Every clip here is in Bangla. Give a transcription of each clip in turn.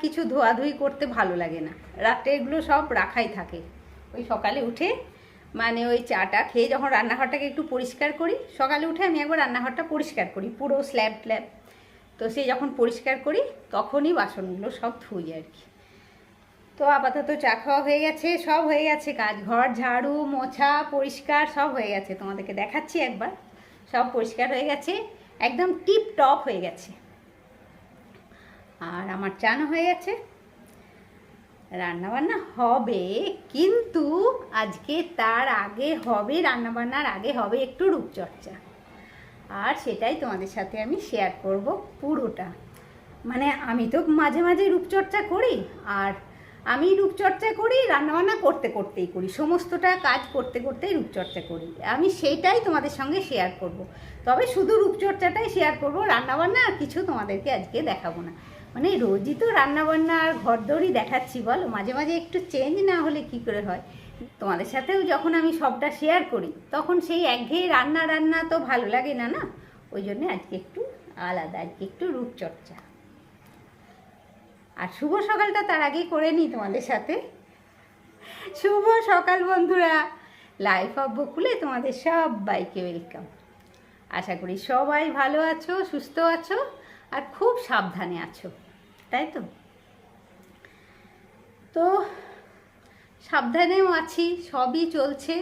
কিছু ধোয়াধুয়ি করতে ভালো লাগে না। রাত্রে এগুলো সব রাখাই থাকে। ওই সকালে উঠে মানে ওই চাটা খেয়ে যখন রান্নাঘরটাকে একটু পরিষ্কার করি, সকালে উঠে আমি একবার রান্নাঘরটা পরিষ্কার করি, পুরো স্ল্যাব ট্ল্যাব। তো সে যখন পরিষ্কার করি, তখনই বাসনগুলো সব ধুই আর কি। তো আপাতত চা খাওয়া হয়ে গেছে, সব হয়ে গেছে। কাজ ঘর ঝাড়ু, মোছা, পরিষ্কার সব হয়ে গেছে। তোমাদেরকে দেখাচ্ছি একবার। সব পরিষ্কার হয়ে গেছে। একদম টিপ টপ হয়ে গেছে। আর আমার চান হয়ে গেছে। রান্নাবান্না হবে, কিন্তু আজকে তার আগে হবে, রান্নাবান্নার আগে হবে একটু রূপচর্চা। আর সেটাই তোমাদের সাথে আমি শেয়ার করব পুরোটা। মানে আমি তো মাঝে মাঝে রূপচর্চা করি, আর আমি রূপচর্চা করি, রান্নাবান্না করতে করতেই করি, সমস্তটা কাজ করতে করতেই রূপচর্চা করি। আমি সেইটাই তোমাদের সঙ্গে শেয়ার করব। তবে শুধু রূপচর্চাটাই শেয়ার করব, রান্নাবান্না আর কিছু তোমাদেরকে আজকে দেখাবো না। মানে রোজই তো রান্নাবান্না আর ঘরদৌড়ি দেখাচ্ছি, বলো। মাঝে মাঝে একটু চেঞ্জ না হলে কি করে হয়? তোমাদের সাথেও যখন আমি সবটা শেয়ার করি, তখন সেই একঘেয়ে রান্না রান্না তো ভালো লাগে না না? ওই জন্য আজকে একটু আলাদা, আজকে একটু রূপচর্চা। আর শুভ সকালটা তার আগে করে নিই তোমাদের সাথে। শুভ সকাল, বন্ধুরা। লাইফ অফ বকুলে তোমাদের সবাইকে ওয়েলকাম আশা করি সবাই ভালো আছো, সুস্থ আছো, আর খুব সাবধানে আছো। তাই তো? তো সাবধানেও আছি, সবই চলছে।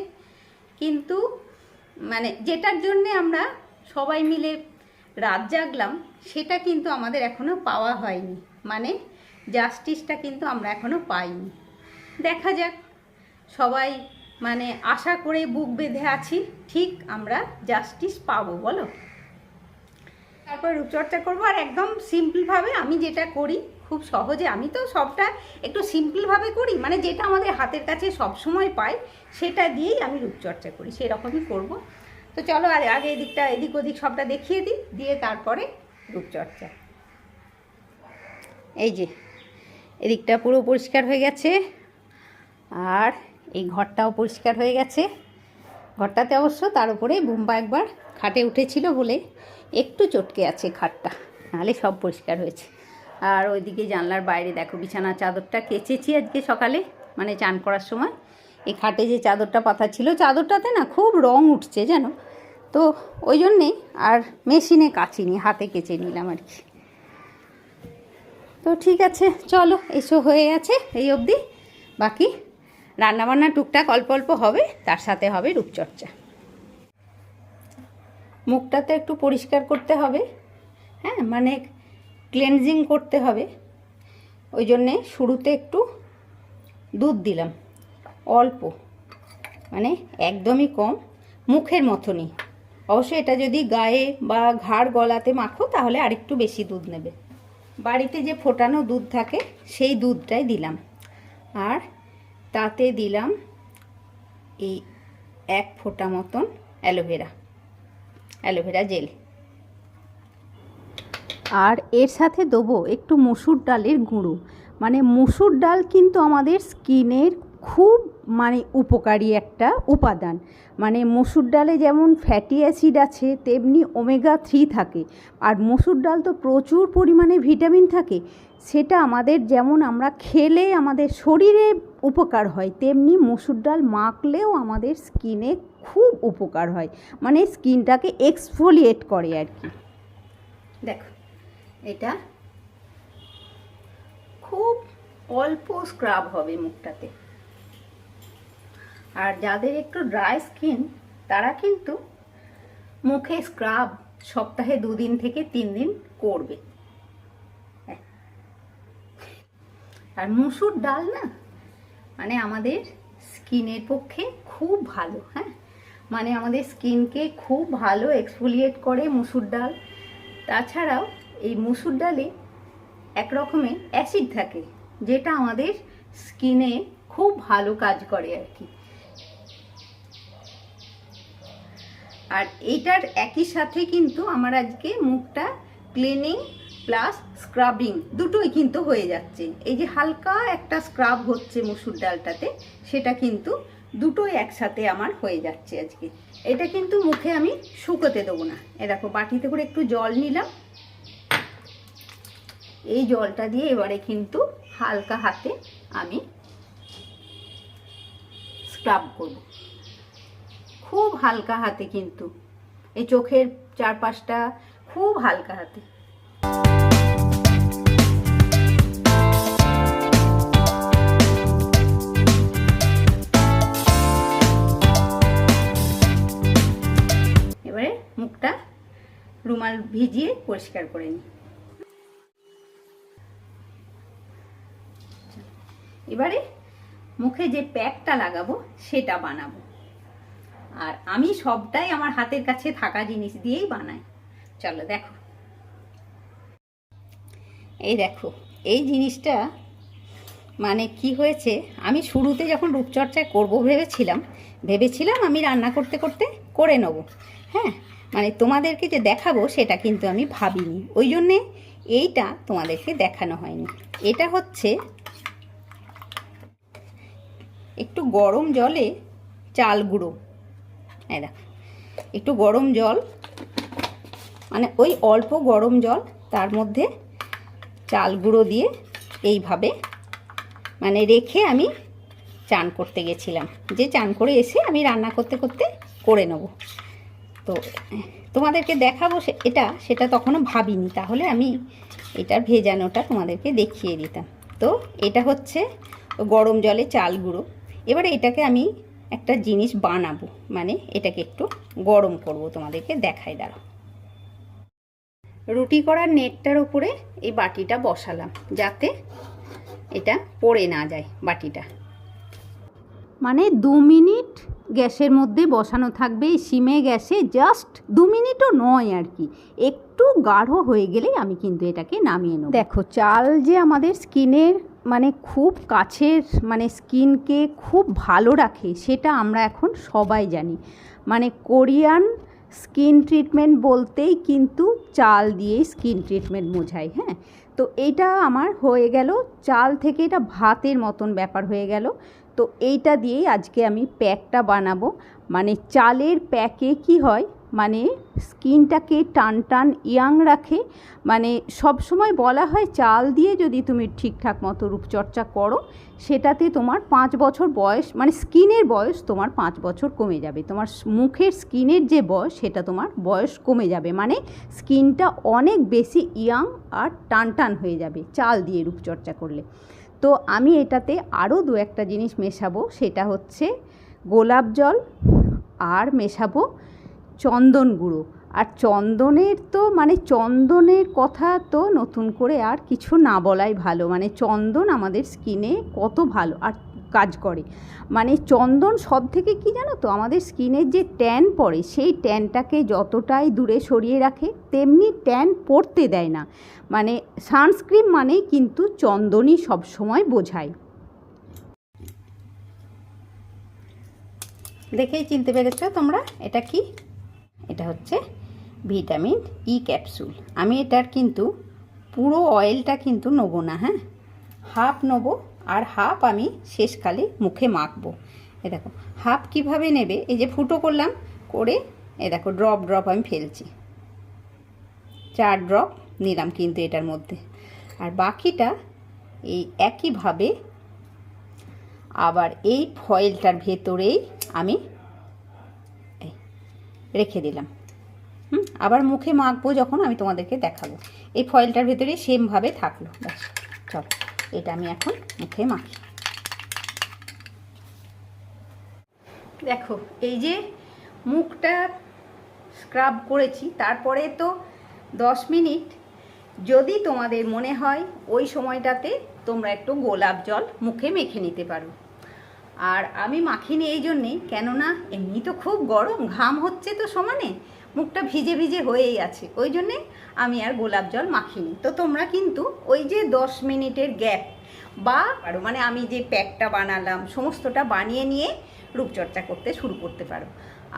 কিন্তু মানে যেটার জন্যে আমরা সবাই মিলে রাত জাগলাম, সেটা কিন্তু আমাদের এখনও পাওয়া হয়নি। মানে জাস্টিসটা কিন্তু আমরা এখনও পাইনি। দেখা যাক, সবাই মানে আশা করে বুক বেঁধে আছি, ঠিক আমরা জাস্টিস পাবো, বলো? তারপর রূপচর্চা করব আর একদম সিম্পলভাবে আমি যেটা করি, খুব সহজে আমি তো সবটা একটু সিম্পলভাবে করি মানে যেটা আমাদের হাতের কাছে সব সময় পাই সেটা দিয়েই আমি রূপচর্চা করি, সেরকমই করব। তো চলো আর আগে এদিকটা, এদিক ওদিক সবটা দেখিয়ে দিই, দিয়ে তারপরে রূপচর্চা। এই যে, এদিকটা পুরো পরিষ্কার হয়ে গেছে, আর এই ঘরটাও পরিষ্কার হয়ে গেছে। ঘরটাতে অবশ্য তার উপরে বুম্বা একবার খাটে উঠেছিল বলে একটু চটকে আছে খাটটা, নাহলে সব পরিষ্কার হয়েছে। আর ওইদিকে জানলার বাইরে দেখো বিছানা চাদরটা কেচেছি আজকে সকালে মানে চান করার সময়। এই খাটে যে চাদরটা পাতা ছিল, চাদরটাতে না খুব রং উঠছে জানো? তো ওই জন্যেই আর মেশিনে কাচিনি, হাতে কেচে নিলাম আর কি। তো ঠিক আছে, চলো, এসো হয়ে আছে এই অবধি। বাকি রান্নাবান্না টুকটাক অল্প অল্প হবে, তার সাথে হবে রূপচর্চা। মুখটাতে একটু পরিষ্কার করতে হবে হ্যাঁ মানে ক্লেনজিং করতে হবে। ওই জন্যে শুরুতে একটু দুধ দিলাম, অল্প মানে একদমই কম, মুখের মতনই। অবশ্যই এটা যদি গায়ে বা ঘাড় গলাতে মাখো, তাহলে আরেকটু বেশি দুধ নেবে। বাড়িতে যে ফোটানো দুধ থাকে, সেই দুধটাই দিলাম। আর তাতে দিলাম এই এক ফোঁটা মতন অ্যালোভেরা। Aloe vera gel. আর এর সাথে দেবো একটু মসুর ডালের গুঁড়ো। মানে মসুর ডাল কিন্তু আমাদের স্কিনের খুব মানে উপকারী একটা উপাদান। মানে মসুর ডালে যেমন ফ্যাটি অ্যাসিড আছে, তেমনি ওমেগা থ্রি থাকে। আর মসুর ডাল তো প্রচুর পরিমাণে ভিটামিন থাকে। সেটা আমাদের যেমন আমরা খেলে আমাদের শরীরে উপকার হয়। তেমনি মসুর ডাল মাখলেও আমাদের স্কিনে খুব উপকার হয়। মানে স্কিনটাকে এক্সফোলিয়েট করে আর কি। দেখো, এটা খুব অল্প স্ক্রাব হবে মুখটাতে। আর যাদের একটু ড্রাই স্কিন তারা কিন্তু মুখে স্ক্রাব সপ্তাহে দুদিন থেকে তিন দিন করবে। হ্যাঁ। আর মুসুর ডাল না মানে আমাদের স্কিনের পক্ষে খুব ভালো হ্যাঁ? মানে আমাদের স্কিনকে খুব ভালো এক্সফোলিয়েট করে মুসুর ডাল। তাছাড়াও এই মুসুর ডালে এক রকমের অ্যাসিড থাকে, যেটা আমাদের স্কিনে খুব ভালো কাজ করে আর কি। আর এইটার একই সাথে কিন্তু আমার আজকে মুখটা ক্লিনিং প্লাস স্ক্রাবিং দুটোই কিন্তু হয়ে যাচ্ছে। এই যে হালকা একটা স্ক্রাব হচ্ছে মুসুর ডালটাতে, সেটা কিন্তু দুটোই একসাথে আমার হয়ে যাচ্ছে আজকে। এটা কিন্তু মুখে আমি শুকোতে দেবো না। এ দেখো, বাটিতে করে একটু জল নিলাম। এই জলটা দিয়ে এবারে কিন্তু হালকা হাতে আমি স্ক্রাব করব। খুব হালকা হাতে কিন্তু। এই চোখের চারপাশটা খুব হালকা হাতে। রুমাল ভিজিয়ে পরিষ্কার করে নিই। এবারে মুখে যে প্যাকটা লাগাবো, সেটা বানাবো। আর আমি সবটাই আমার হাতের কাছে থাকা জিনিস দিয়েই বানাই। চলো দেখো। এই দেখো, এই জিনিসটা মানে কি হয়েছে? আমি শুরুতে যখন রূপচর্চা করব ভেবেছিলাম ভেবেছিলাম আমি রান্না করতে করতে করে নেব। হ্যাঁ মানে তোমাদেরকে যে দেখাবো, সেটা কিন্তু আমি ভাবিনি। ওই জন্যে এইটা তোমাদেরকে দেখানো হয়নি। এটা হচ্ছে একটু গরম জলে চাল গুঁড়ো। দেখো, একটু গরম জল মানে ওই অল্প গরম জল, তার মধ্যে চাল গুঁড়ো দিয়ে এইভাবে মানে রেখে আমি চান করতে গেছিলাম। যে চান করে এসে আমি রান্না করতে করতে করে নেব। তো, তোমাদেরকে দেখাবো এটা, সেটা তখনও ভাবিনি। তাহলে আমি এটার ভেজানোটা তোমাদেরকে দেখিয়ে দিতাম। তো, এটা হচ্ছে গরম জলে চাল গুঁড়ো। এবারে এটাকে আমি একটা জিনিস বানাবো মানে এটাকে একটু গরম করব তোমাদেরকে দেখাই দাঁড়াও। রুটি করার নেটটার উপরে এই বাটিটা বসালাম, যাতে এটা পড়ে না যায় বাটিটা। মানে দু মিনিট গ্যাসের মধ্যে বসানো থাকবে সিমে গ্যাসে জাস্ট দু মিনিটও নয় আর কি। একটু গাঢ় হয়ে গেলেই আমি কিন্তু এটাকে নামিয়ে নেব। দেখো, চাল যে আমাদের স্কিনের মানে খুব কাছের মানে স্কিনকে খুব ভালো রাখে, সেটা আমরা এখন সবাই জানি। মানে কোরিয়ান স্কিন ট্রিটমেন্ট বলতেই কিন্তু চাল দিয়েই স্কিন ট্রিটমেন্ট বোঝায় হ্যাঁ? তো এইটা আমার হয়ে গেল, চাল থেকে এটা ভাতের মতন ব্যাপার হয়ে গেল। তো এইটা দিয়েই আজকে আমি প্যাকটা বানাবো। মানে চালের প্যাকে কি হয়? মানে স্কিনটাকে টান টান ইয়াং রাখে। মানে সব সময় বলা হয় চাল দিয়ে যদি তুমি ঠিকঠাক মতো রূপচর্চা করো, সেটাতে তোমার পাঁচ বছর বয়স মানে স্কিনের বয়স তোমার পাঁচ বছর কমে যাবে। তোমার মুখের স্কিনের যে বয়স, সেটা তোমার বয়স কমে যাবে। মানে স্কিনটা অনেক বেশি ইয়াং আর টান টান হয়ে যাবে চাল দিয়ে রূপচর্চা করলে। তো আমি এটাতে আরও দু একটা জিনিস মেশাবো, সেটা হচ্ছে গোলাপ জল আর মেশাবো চন্দন গুঁড়ো। আর চন্দনের তো মানে চন্দনের কথা তো নতুন করে আর কিছু না বলাই ভালো। মানে চন্দন আমাদের স্কিনে কত ভালো। আর কাজ করে। মানে চন্দন সব থেকে কি জানো তো? আমাদের স্কিনের যে ট্যান পড়ে, সেই ট্যানটাকে যতটাই দূরে সরিয়ে রাখে, তেমনি ট্যান পড়তে দেয় না। মানে সানস্ক্রিন মানেই কিন্তু চন্দনই সবসময় বোঝায়। দেখেই চিনতে পেরেছ তোমরা? এটা কি? এটা হচ্ছে ভিটামিন ই ক্যাপসুল আমি এটার কিন্তু পুরো অয়েলটা কিন্তু নেব না হ্যাঁ? হাফ নেব আর হাফ আমি শেষকালে মুখে মাখবো। এ দেখো, হাফ কীভাবে নেবে? এই যে ফুটো করলাম, করে এ দেখো ড্রপ ড্রপ আমি ফেলছি। চার ড্রপ নিলাম কিন্তু এটার মধ্যে। আর বাকিটা এই একইভাবে আবার এই ফয়েলটার ভেতরেই আমি রেখে দিলাম। হুম, আবার মুখে মাখবো যখন আমি তোমাদেরকে দেখাবো। এই ফয়েলটার ভেতরে সেমভাবে থাকল। ব্যাস, চলো। এটা আমি এখন মুখে মাখি। দেখো, এই যে মুখটা স্ক্রাব করেছি, তারপরে তো দশ মিনিট। যদি তোমাদের মনে হয় ওই সময়টাতে তোমরা একটু গোলাপ জল মুখে মেখে নিতে পারো। আর আমি মাখিনি এই জন্যেই কেননা এমনি তো খুব গরম, ঘাম হচ্ছে তো সমানে। মুখটা ভিজে ভিজে হয়েই আছে। ওই জন্যে আমি আর গোলাপ জল মাখিনি। তো তোমরা কিন্তু ওই যে দশ মিনিটের গ্যাপ বা আরও মানে আমি যে প্যাকটা বানালাম, সমস্তটা বানিয়ে নিয়ে রূপচর্চা করতে শুরু করতে পারো।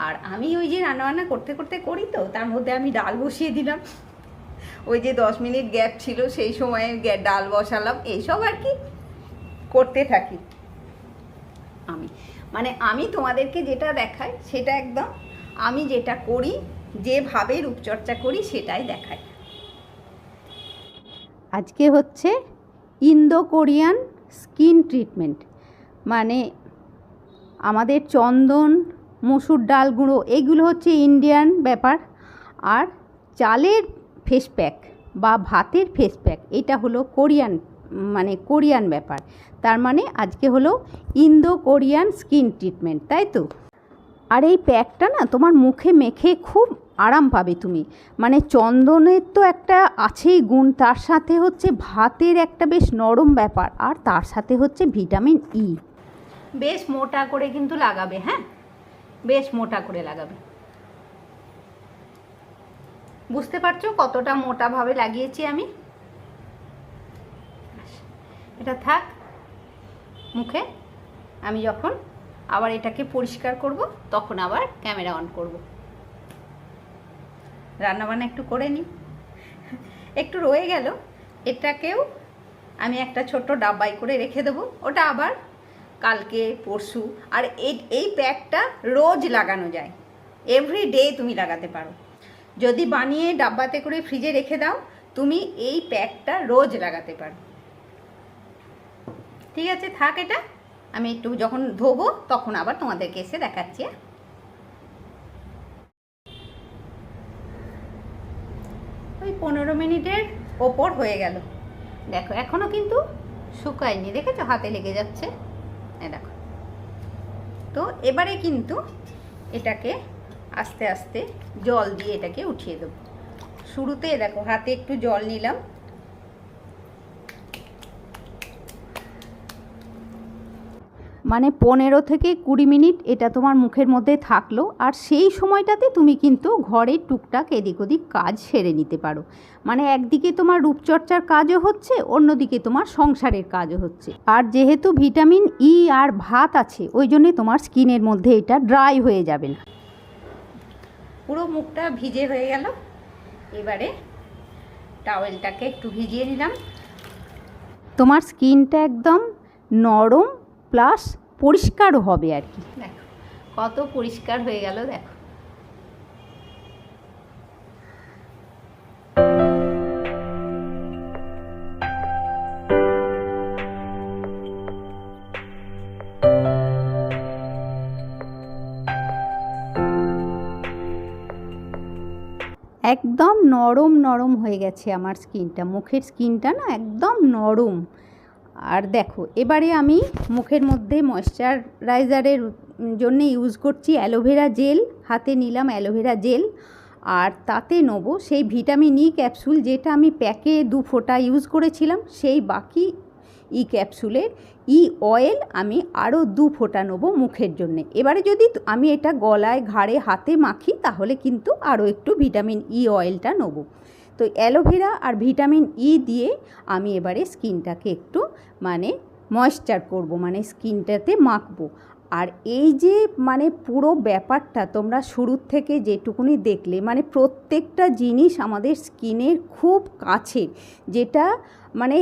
আর আমি ওই যে রান্নাবান্না করতে করতে করি তো, তার মধ্যে আমি ডাল বসিয়ে দিলাম। ওই যে দশ মিনিট গ্যাপ ছিল, সেই সময়ে ডাল বসালাম, এইসব আর কি করতে থাকি। আমি। মানে আমি তোমাদেরকে যেটা দেখাই, সেটা একদম আমি যেটা করি যেভাবে রূপচর্চা করি সেটাই দেখাই আজকে হচ্ছে ইন্দো কোরিয়ান স্কিন ট্রিটমেন্ট। মানে আমাদের চন্দন, মসুর ডাল গুঁড়ো, এগুলো হচ্ছে ইন্ডিয়ান ব্যাপার। আর চালের ফেস প্যাক বা ভাতের ফেস প্যাক এটা হলো কোরিয়ান মানে কোরিয়ান ব্যাপার। তার মানে আজকে হলো ইন্দো কোরিয়ান স্কিন ট্রিটমেন্ট, তাই তো? আর এই প্যাকটা না তোমার মুখে মেখে খুব আরাম পাবে তুমি। মানে চন্দনের তো একটা আছেই গুণ, তার সাথে হচ্ছে ভাতের একটা বেশ নরম ব্যাপার, আর তার সাথে হচ্ছে ভিটামিন ই। বেশ মোটা করে কিন্তু লাগাবে হ্যাঁ? বেশ মোটা করে লাগাবে। বুঝতে পারছ কতটা মোটাভাবে লাগিয়েছি আমি? এটা থাক, মুখে। আমি যখন আবার এটাকে পরিষ্কার করব, তখন আবার ক্যামেরা অন করব। রান্নাবান্না একটু করে নিই একটু রয়ে গেল, এটাকেও আমি একটা ছোট্ট ডাব্বাই করে রেখে দেবো। ওটা আবার কালকে, পরশু, আর এই এই প্যাকটা রোজ লাগানো যায়। এভরি ডে তুমি লাগাতে পারো। যদি বানিয়ে ডাব্বাতে করে ফ্রিজে রেখে দাও, তুমি এই প্যাকটা রোজ লাগাতে পারো। ঠিক আছে, থাক এটা। আমি একটু যখন ধোবো, তখন আবার তোমাদেরকে এসে দেখাচ্ছি। হ্যাঁ? ওই পনেরো মিনিটের ওপর হয়ে গেল। দেখো এখনও কিন্তু শুকায়নি, দেখেছ? হাতে লেগে যাচ্ছে। এই দেখো। তো এবারে কিন্তু এটাকে আস্তে আস্তে জল দিয়ে এটাকে উঠিয়ে দেবো। শুরুতে, দেখো, হাতে একটু জল নিলাম। মানে পনেরো থেকে কুড়ি মিনিট এটা তোমার মুখের মধ্যে থাকল। আর সেই সময়টাতে তুমি কিন্তু ঘরের টুকটাক এদিক ওদিক কাজ সেরে নিতে পারো। মানে একদিকে তোমার রূপচর্চার কাজও হচ্ছে অন্যদিকে তোমার সংসারের কাজও হচ্ছে। আর যেহেতু ভিটামিন ই আর ভাত আছে ওই জন্যে তোমার স্কিনের মধ্যে এটা ড্রাই হয়ে যাবে না। পুরো মুখটা ভিজে হয়ে গেল। এবারে টাওয়েলটাকে একটু ভিজিয়ে নিলাম। তোমার স্কিনটা একদম নরম প্লাস পরিষ্কারও হবে আর কি। দেখো কত পরিষ্কার হয়ে গেল দেখো। একদম নরম নরম হয়ে গেছে আমার স্কিনটা। মুখের স্কিনটা না একদম নরম। আর দেখো, এবারে আমি মুখের মধ্যে ময়শ্চারাইজারের জন্য ইউজ করছি অ্যালোভেরা জেল হাতে নিলাম অ্যালোভেরা জেল আর তাতে নেব সেই ভিটামিন ই ক্যাপসুল যেটা আমি প্যাকে দু ফোঁটা ইউজ করেছিলাম, সেই বাকি ই ক্যাপসুলের ই অয়েল আমি আরও দু ফোঁটা নেব মুখের জন্যে। এবারে যদি আমি এটা গলায়, ঘাড়ে, হাতে মাখি, তাহলে কিন্তু আরও একটু ভিটামিন ই অয়েলটা নেব। তো অ্যালোভেরা আর ভিটামিন ই দিয়ে আমি এবারে স্কিনটাকে একটু মানে ময়েশ্চার করব মানে স্কিনটাতে মাখবো। আর এই যে মানে পুরো ব্যাপারটা তোমরা শুরুর থেকে যেটুকুনি দেখলে মানে প্রত্যেকটা জিনিস আমাদের স্কিনের খুব কাছে যেটা মানে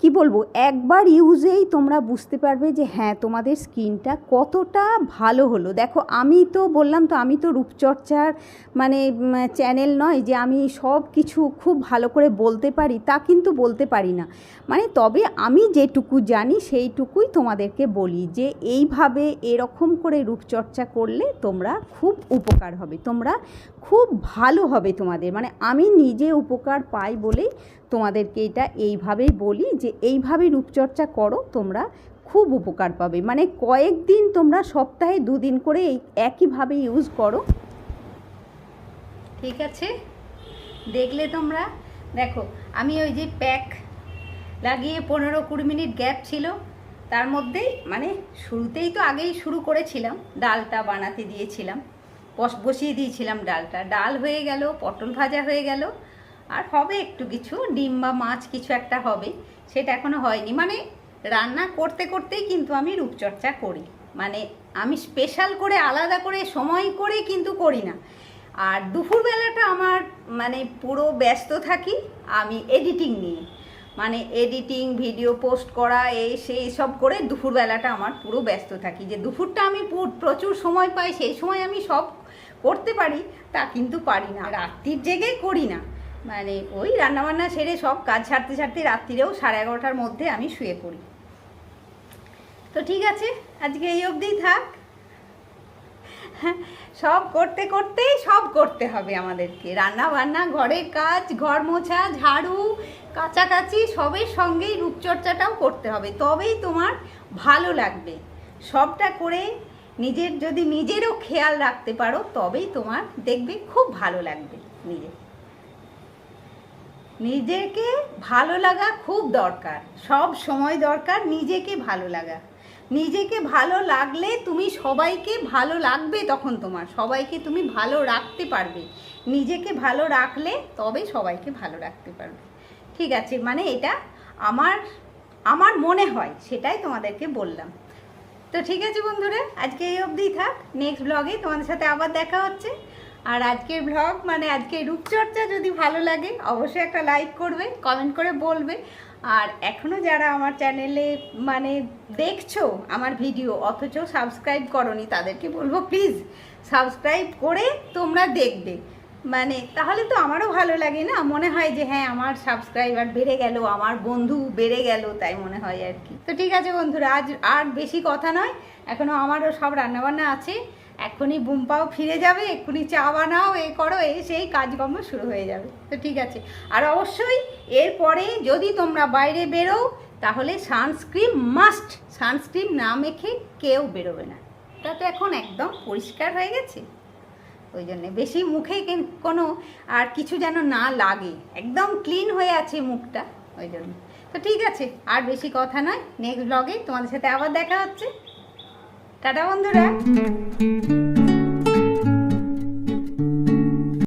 কি বলব, একবার ইউজেই তোমরা বুঝতে পারবে যে হ্যাঁ তোমাদের স্কিনটা কতটা ভালো হলো। দেখো, আমি তো বললাম তো, আমি তো রূপচর্চার মানে চ্যানেল নয় যে আমি সব কিছু খুব ভালো করে বলতে পারি, তা কিন্তু বলতে পারি না। মানে তবে আমি যেটুকু জানি, সেইটুকুই তোমাদেরকে বলি যে এইভাবে এরকম করে রূপচর্চা করলে তোমরা খুব উপকার হবে, তোমরা খুব ভালো হবে তোমাদের। মানে আমি নিজে উপকার পাই বলেই তোমাদেরকে এটা এইভাবেই বলি যে এইভাবে রূপচর্চা করো, তোমরা খুব উপকার পাবে। মানে কয়েকদিন তোমরা সপ্তাহে দুদিন করে এই একইভাবে ইউজ করো। ঠিক আছে? দেখলে তোমরা, দেখো, আমি ওই যে প্যাক লাগিয়ে পনেরো কুড়ি মিনিট গ্যাপ ছিল, তার মধ্যেই মানে শুরুতেই তো আগেই শুরু করেছিলাম, ডালটা বানাতে দিয়েছিলাম। বসিয়ে দিয়েছিলাম ডালটা। ডাল হয়ে গেল, পটল ভাজা হয়ে গেল আর হবে একটু কিছু, ডিম বা মাছ কিছু একটা হবে, সেটা এখনও হয়নি। মানে রান্না করতে করতেই কিন্তু আমি রূপচর্চা করি। মানে আমি স্পেশাল করে, আলাদা করে, সময় করে কিন্তু করি না। আর দুপুরবেলাটা আমার মানে পুরো ব্যস্ত থাকি, আমি এডিটিং নিয়ে। মানে এডিটিং ভিডিও পোস্ট করা, এই সেই সব করে দুপুরবেলাটা আমার পুরো ব্যস্ত থাকি। যে দুপুরটা আমি প্রচুর সময় পাই, সেই সময় আমি সব করতে পারি, তা কিন্তু পারি না। রাত্রির জেগে করি না। মানে ওই রান্নাবান্না সেরে সব কাজ ছাড়তে ছাড়তে রাত্রিরেও সাড়ে এগারোটার মধ্যে আমি শুয়ে পড়ি। তো ঠিক আছে, আজকে এই অবধিই থাক। সব করতে করতেই সব করতে হবে আমাদেরকে। রান্না বান্না ঘরের কাজ, ঘর মোছা, ঝাড়ু, কাচাকাচি, সবের সঙ্গেই রূপচর্চাটাও করতে হবে। তবেই তোমার ভালো লাগবে। সবটা করে নিজের, যদি নিজেরও খেয়াল রাখতে পারো, তবেই তোমার দেখবে খুব ভালো লাগবে নিজে নিজেকে ভালো লাগা খুব দরকার, সব সময় দরকার নিজেকে ভালো লাগা। নিজেকে ভালো লাগলে তুমি সবাইকে ভালো লাগবে তখন তোমার, সবাইকে তুমি ভালো রাখতে পারবে। নিজেকে ভালো রাখলে তবে সবাইকে ভালো রাখতে পারবে। ঠিক আছে মানে এটা আমার আমার মনে হয়, সেটাই তোমাদেরকে বললাম। তো ঠিক আছে বন্ধুরা, আজকে এই অবধিই থাক নেক্সট ব্লগে তোমাদের সাথে আবার দেখা হচ্ছে। আর আজকের ব্লগ মানে আজকের রূপচর্চা যদি ভালো লাগে, অবশ্যই একটা লাইক করবে কমেন্ট করে বলবে। আর এখনও যারা আমার চ্যানেলে মানে দেখছ আমার ভিডিও অথচ সাবস্ক্রাইব করনি, তাদেরকে বলব প্লিজ সাবস্ক্রাইব করে তোমরা দেখবে। মানে তাহলে তো আমারও ভালো লাগে না, মনে হয় যে হ্যাঁ আমার সাবস্ক্রাইবার বেড়ে গেল, আমার বন্ধু বেড়ে গেল, তাই মনে হয় আর কি। তো ঠিক আছে বন্ধুরা, আজ আর বেশি কথা নয় এখনও আমারও সব রান্নাবান্না আছে। এখনই বুম্পাও ফিরে যাবে এক্ষুনি চা বানাও, এ করো এই সেই কাজকর্ম শুরু হয়ে যাবে। তো ঠিক আছে। আর অবশ্যই এরপরে যদি তোমরা বাইরে বেরো তাহলে সানস্ক্রিন মাস্ট। সানস্ক্রিন না মেখে কেউ বেরোবে না। এটা তো এখন একদম পরিষ্কার হয়ে গেছে। ওই জন্যে বেশি মুখে কোনো আর কিছু যেন না লাগে। একদম ক্লিন হয়ে আছে মুখটা, ওই জন্য। তো ঠিক আছে, আর বেশি কথা নয়। নেক্সট ব্লগে তোমাদের সাথে আবার দেখা হচ্ছে। টাটা বন্ধুরা।